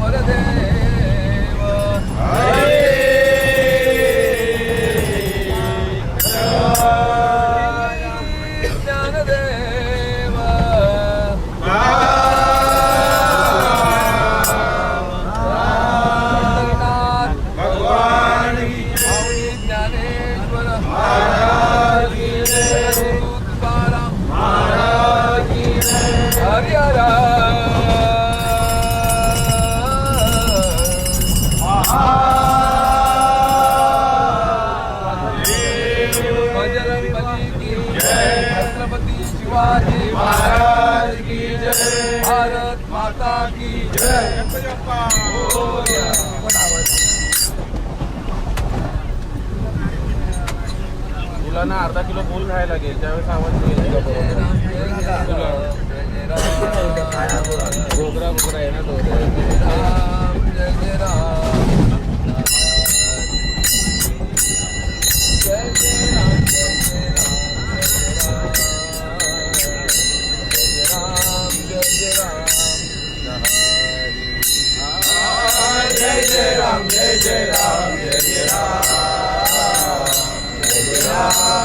var edin. मुलांना अर्धा kilo बोल खायला लागेल त्यावेळेस आवाज घोगरा घोगरा ना तो.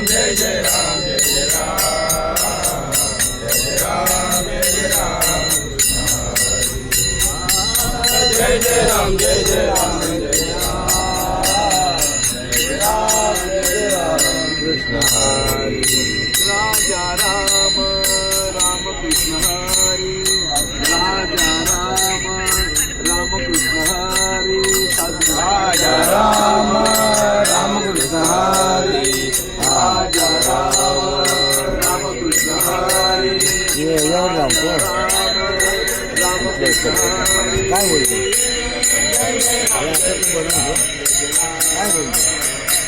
I'm. ये यावर लावतो काय बोलतो काय बोलतो एक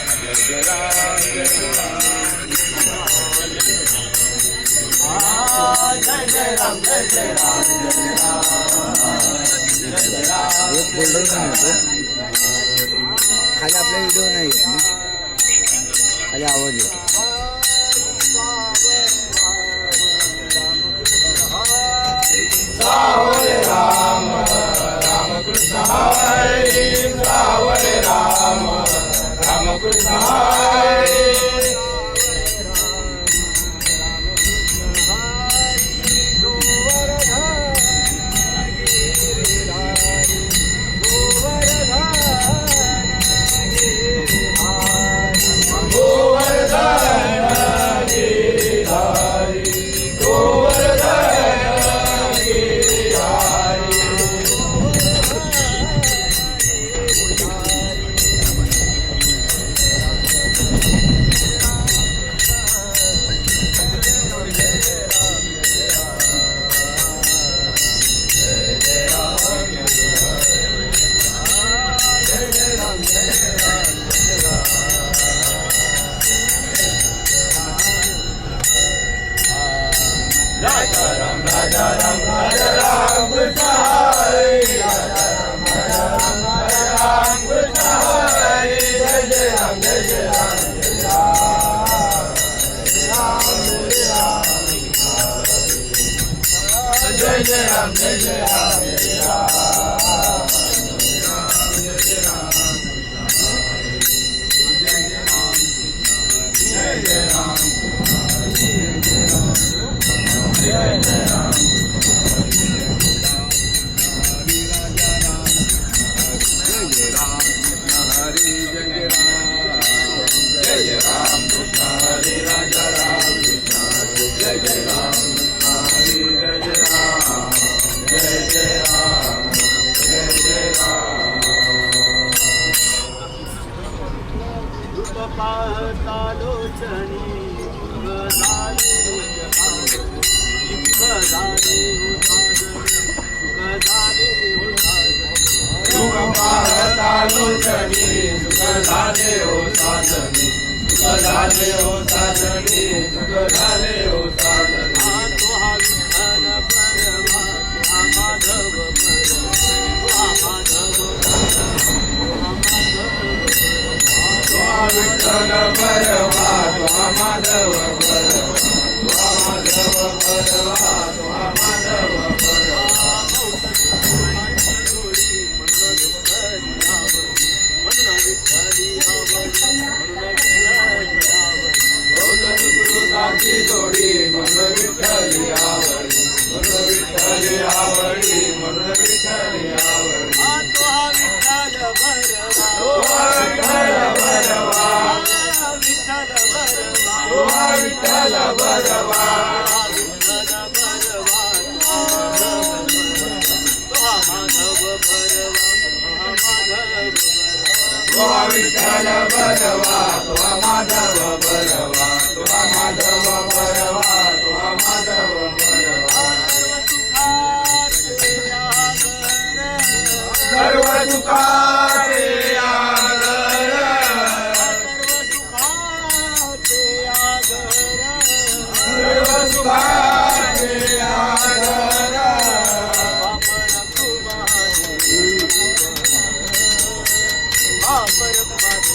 खाली आपल्या व्हिडिओ नाही ना खाली आवाज येतो Oh. झाले हो साधनी सुख झाले हो साधनी विठ्ठल परवा तुहा माधव बरवा तुहा माधव बरवा तुहा माधव बरवा तुहा माधव बरवा तुहा माधव बरवा all for the mother.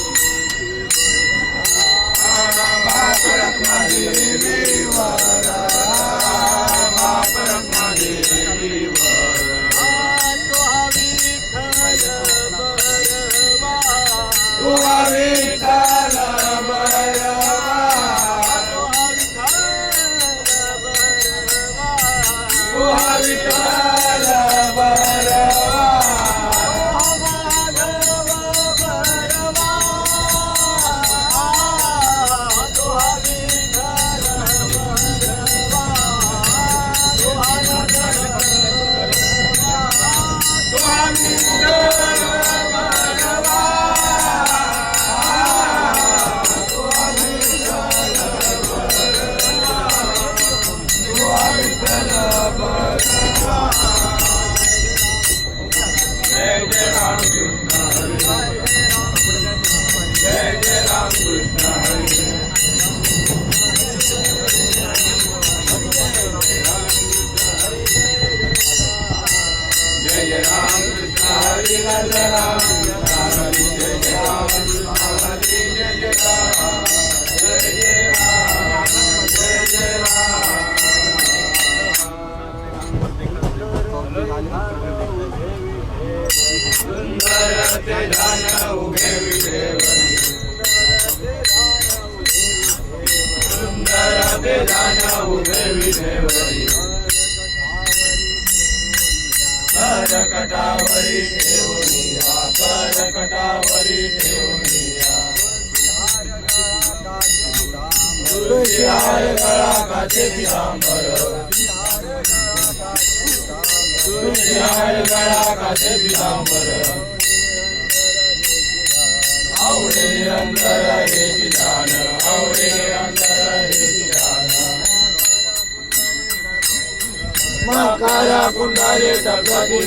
कटावरी ठेवूनिया कर कटावरी ठेवूनिया तुळशी गळा काचे पितांबर. तुळशी गळा काचे पितांबर. आवडे अंतर हे विधान आवडे अंतर हे विधान. माकारा कुंडाले तत्वती